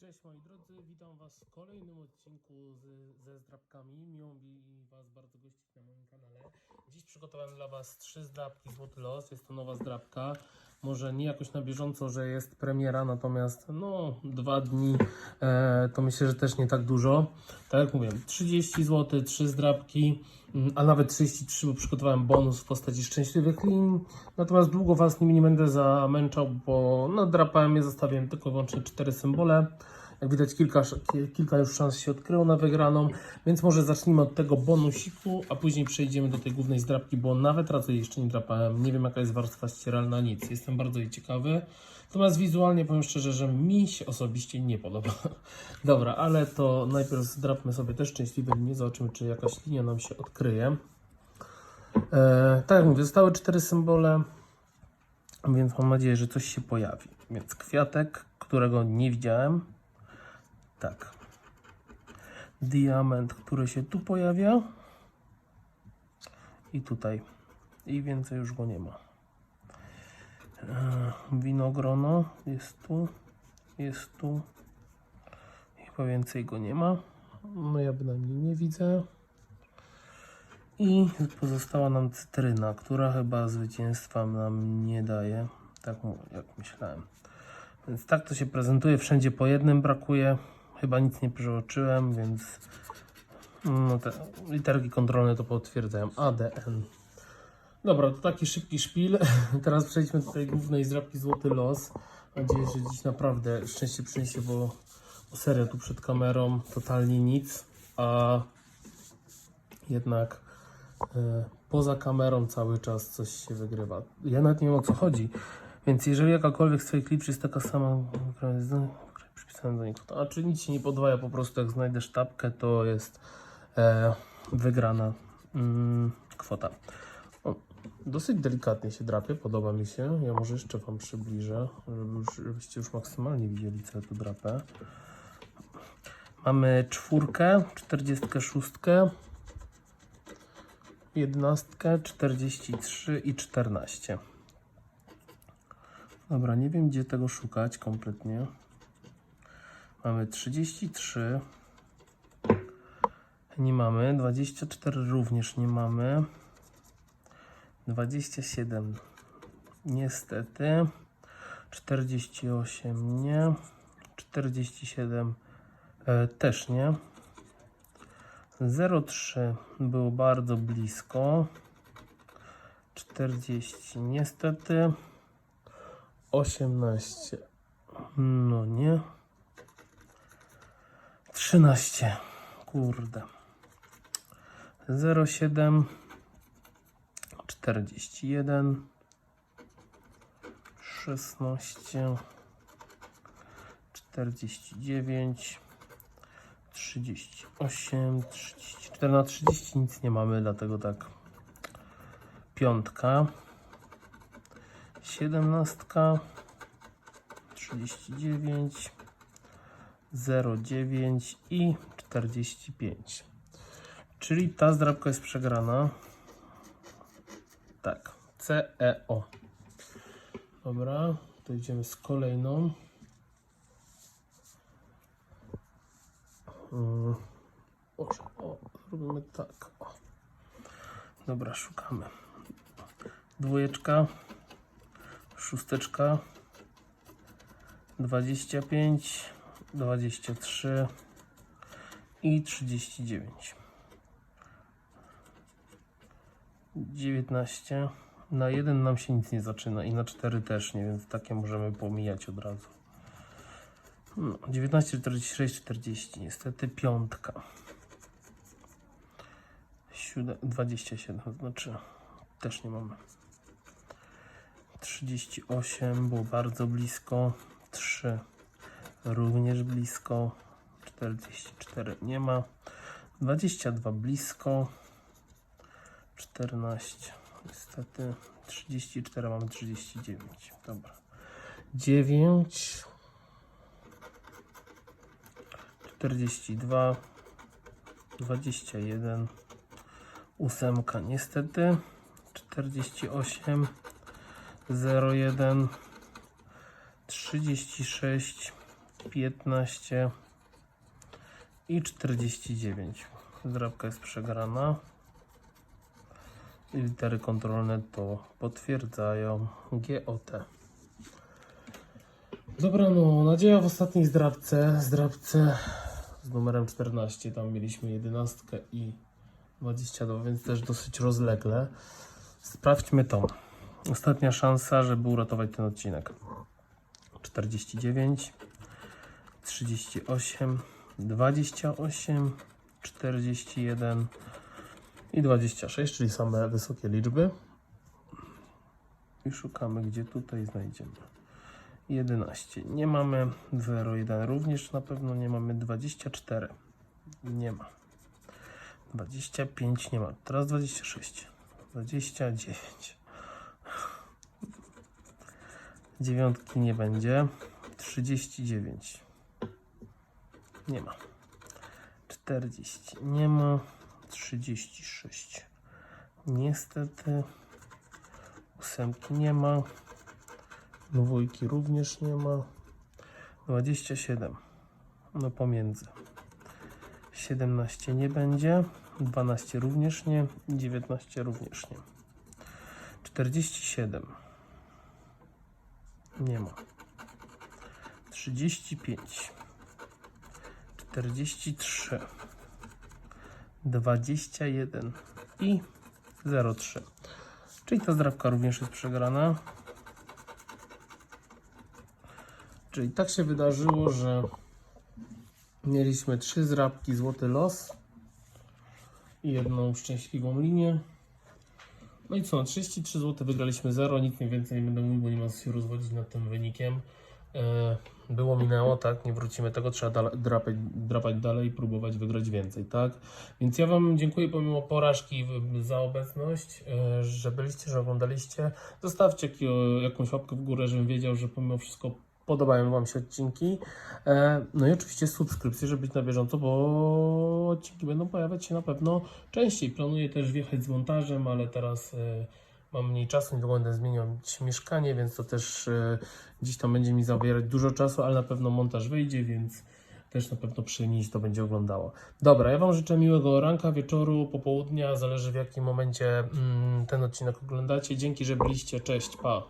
Cześć moi drodzy, witam Was w kolejnym odcinku z, ze zdrabkami. Miło mi Was bardzo gościć na moim kanale. Dziś przygotowałem dla Was trzy zdrabki Złoty Los. Jest to nowa zdrabka. Może nie jakoś na bieżąco, że jest premiera, natomiast no dwa dni e, to myślę, że też nie tak dużo. Tak jak mówiłem, 30 zł, trzy zdrabki, mm, a nawet 33, bo przygotowałem bonus w postaci szczęśliwych lin. Natomiast długo Was nimi nie będę zamęczał, bo no drapałem je, zostawiłem tylko i wyłącznie cztery symbole. Jak widać, kilka, kilka już szans się odkryło na wygraną, więc może zacznijmy od tego bonusiku, a później przejdziemy do tej głównej zdrabki, bo nawet raczej jeszcze nie drapałem. Nie wiem, jaka jest warstwa ścieralna, nic. Jestem bardzo jej ciekawy. Natomiast wizualnie powiem szczerze, że mi się osobiście nie podoba. Dobra, ale to najpierw zdrapmy sobie też szczęśliwe linie, zobaczymy, czy jakaś linia nam się odkryje. E, tak jak mówię, zostały cztery symbole, więc mam nadzieję, że coś się pojawi. Więc kwiatek, którego nie widziałem. Tak. Diament, który się tu pojawia. I tutaj. I więcej już go nie ma. E, Winogrono jest tu. Jest tu. Chyba więcej go nie ma. No ja bynajmniej nie widzę. I pozostała nam cytryna, która chyba zwycięstwa nam nie daje. Tak jak myślałem. Więc tak to się prezentuje. Wszędzie po jednym brakuje. Chyba nic nie przeoczyłem, więc no te literki kontrolne to potwierdzają. ADN. Dobra, to taki szybki szpil. Teraz przejdźmy do tej głównej zdrabki Złoty Los. Mam nadzieję, że dziś naprawdę szczęście przyniesie, bo, serio tu przed kamerą totalnie nic, a jednak e, poza kamerą cały czas coś się wygrywa. Ja nawet nie wiem o co chodzi, więc jeżeli jakakolwiek z Twoich klipów jest taka sama, jest do- kwota, a czy nic się nie podwaja, po prostu jak znajdę sztabkę, to jest e, wygrana mm, kwota. O, dosyć delikatnie się drapie, podoba mi się. Ja może jeszcze Wam przybliżę, żeby już, żebyście już maksymalnie widzieli, co ja tu drapę. Mamy czwórkę, czterdziestkę szóstkę, jedenastkę, 43 i 14. Dobra, nie wiem gdzie tego szukać kompletnie. Mamy 33. Nie mamy. 24 również nie mamy. 27. Niestety. 48 nie. 47 e, też nie. 03 było bardzo blisko. 40 niestety. 18 no nie. 13 kurde. 07 41 16 49 38 34 na 30 nic nie mamy, dlatego tak. Piątka. 17 39 09 i 45 czyli ta zdrabka jest przegrana tak CEO dobra to idziemy z kolejną Mm, Boże, o, zrobimy tak. O. Dobra, szukamy. Dwójeczka, szósteczka, 25, 23 i 39. 19. Na jeden nam się nic nie zaczyna i na 4 też nie, więc takie możemy pomijać od razu. No, 19, 46, 40. Niestety piątka. Siódem, 27 znaczy też nie mamy. 38 było bardzo blisko. 3 również blisko. 44 nie ma. 22 blisko. 14 niestety. 34 mamy 39. Dobra. 9 42 21 ósemka niestety 48 01 36 15 i 49. Zdrabka jest przegrana. Litery kontrolne to potwierdzają GOT. Dobra, no, nadzieja w ostatniej zdrabce, zdrabce z numerem 14, tam mieliśmy 11 i 22, więc też dosyć rozlegle. Sprawdźmy to. Ostatnia szansa, żeby uratować ten odcinek. 49, 38, 28, 41 i 26, czyli same wysokie liczby. I szukamy, gdzie tutaj znajdziemy. 11 nie mamy, 0, 1 również na pewno nie mamy, 24 nie ma, 25 nie ma, teraz 26, 29, dziewiątki nie będzie, 39 nie ma, 40 nie ma, 36 niestety, ósemki nie ma, dwójki również nie ma, 27 no pomiędzy, 17 nie będzie, 12 również nie, 19 również nie, 47 nie ma, 35 43 21 i 03. Czyli ta zdrabka również jest przegrana. Czyli tak się wydarzyło, że mieliśmy trzy zdrabki złoty los i jedną szczęśliwą linię. No i co, 33 zł wygraliśmy 0, nic nie więcej nie będę mówił, bo nie ma co się rozwodzić nad tym wynikiem. E, Było minęło, tak, nie wrócimy tego, trzeba drapać, drapać dalej i próbować wygrać więcej, tak. Więc ja Wam dziękuję pomimo porażki za obecność, e, że byliście, że oglądaliście. Zostawcie jakąś łapkę w górę, żebym wiedział, że pomimo wszystko podobają Wam się odcinki. E, No i oczywiście subskrypcje, żeby być na bieżąco, bo odcinki będą pojawiać się na pewno częściej. Planuję też wjechać z montażem, ale teraz mam mniej czasu, niedługo będę zmieniać mieszkanie, więc to też e, gdzieś tam będzie mi zabierać dużo czasu, ale na pewno montaż wyjdzie, więc też na pewno przyjemniej się to będzie oglądało. Dobra, ja Wam życzę miłego ranka, wieczoru, popołudnia, zależy w jakim momencie mm, ten odcinek oglądacie. Dzięki, że byliście, cześć, pa!